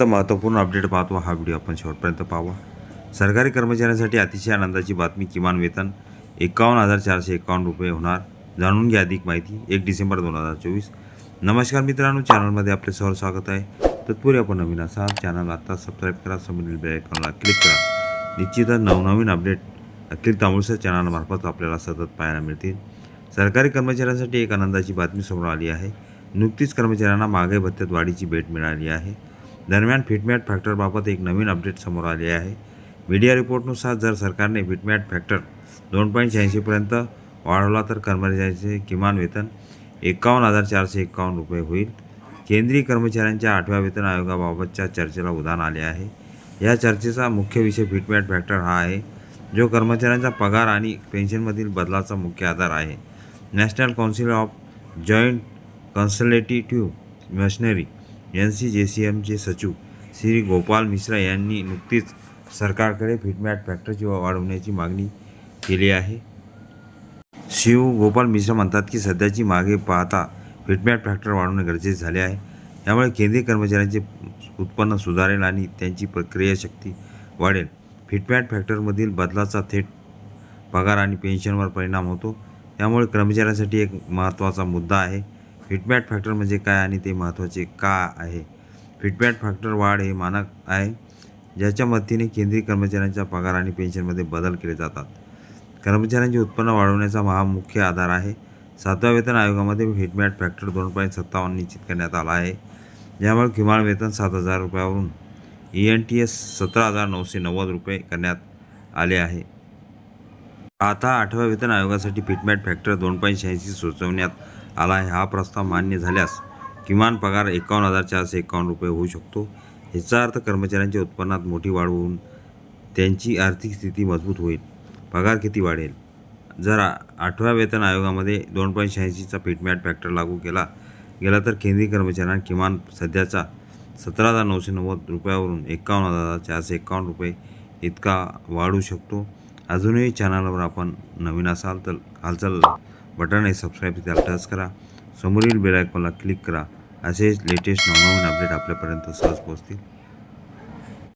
तर महत्त्वपूर्ण अपडेट पाहतो. हा व्हिडिओ आपण शेवटपर्यंत पाहावा सरकारी कर्मचाऱ्यांसाठी अतिशय आनंदाची बातमी किमान वेतन एकावन्न हजार चारशे एकावन्न रुपये होणार. जाणून घ्या अधिक माहिती. एक डिसेंबर दोन हजार चोवीस. नमस्कार मित्रांनो चॅनलमध्ये आपले सहर स्वागत आहे. तत्पूर्वी आपण नवीन असाल चॅनल आता सबस्क्राईब करा समोरील बेलायकॉनला क्लिक करा. निश्चितच नवनवीन अपडेट अखिल तामुळसर चॅनलमार्फत आपल्याला सतत पाहायला मिळतील. सरकारी कर्मचाऱ्यांसाठी एक आनंदाची बातमी समोर आली आहे. नुकतीच कर्मचाऱ्यांना महागाई भत्त्यात वाढीची भेट मिळाली आहे. दरम्यान फिटमॅट फॅक्टरबाबत एक नवीन अपडेट समोर आले आहे. मीडिया रिपोर्टनुसार जर सरकारने फिटमॅट फॅक्टर दोन पॉईंट शहाऐंशीपर्यंत वाढवला तर कर्मचाऱ्यांचे किमान वेतन एकावन्न हजार चारशे एकावन्न रुपये होईल. केंद्रीय कर्मचाऱ्यांच्या आठव्या वेतन आयोगाबाबतच्या चर्चेला उधाण आले आहे. या चर्चेचा मुख्य विषय फिटमॅट फॅक्टर हा आहे जो कर्मचाऱ्यांचा पगार आणि पेन्शनमधील बदलाचा मुख्य आधार आहे. National council of joint consultative machinery N C J C एमचे सचिव श्री गोपाल मिश्रा यांनी नुकतीच सरकारकडे फिटमॅट फॅक्टरची वाढवण्याची मागणी केली आहे. शिव गोपाल मिश्रा म्हणतात की सध्याची मागे पाहता फिटमॅट फॅक्टर वाढवणे गरजेचे झाले आहे. यामुळे केंद्रीय कर्मचाऱ्यांचे उत्पन्न सुधारेल आणि त्यांची प्रक्रियाशक्ती वाढेल. फिटमॅट फॅक्टरमधील बदलाचा थेट पगार आणि पेन्शनवर परिणाम होतो. त्यामुळे कर्मचाऱ्यांसाठी एक महत्त्वाचा मुद्दा आहे. फिटमॅट फॅक्टर म्हणजे काय आणि ते महत्त्वाचे का आहे? फिटमॅट फॅक्टर वाढ हे मानक आहे ज्याच्या मदतीने केंद्रीय कर्मचाऱ्यांच्या पगार आणि पेन्शनमध्ये बदल केले जातात. कर्मचाऱ्यांचे उत्पन्न वाढवण्याचा हा मुख्य आधार आहे. सातव्या वेतन आयोगामध्ये हिटमॅट फॅक्टर दोन पॉईंट सत्तावन्न निश्चित करण्यात आला आहे. ज्यामुळे किमान वेतन सात हजार रुपयावरून ई एन टी एस सतरा हजार नऊशे नव्वद रुपये करण्यात आले आहे. आता आठव्या वेतन आयोगासाठी फिटमॅट फॅक्टर दोन पॉईंट शहाऐंशी सुचवण्यात आला आहे हा प्रस्ताव मान्य झाल्यास किमान पगार एकावन्न हजार चारशे एकावन्न रुपये होऊ शकतो. याचा अर्थ कर्मचाऱ्यांच्या उत्पन्नात मोठी वाढ होऊन त्यांची आर्थिक स्थिती मजबूत होईल. पगार किती वाढेल? जर आठव्या वेतन आयोगामध्ये दोन पॉईंट शहाऐंशीचा फिटमॅट फॅक्टर लागू केला गेला तर केंद्रीय कर्मचाऱ्यांना किमान सध्याचा सतरा हजार नऊशे नव्वद रुपयावरून एकावन्न हजार चारशे एकावन्न रुपये इतका वाढू शकतो. अजूनही चॅनलवर आपण नवीन असाल तर हालचाल बटन आहे सबस्क्राईब त्याला टच करा. समोरील बेल आयकॉनला क्लिक करा. असेच लेटेस्ट नवनवीन अपडेट आपल्यापर्यंत सहज पोहोचतील.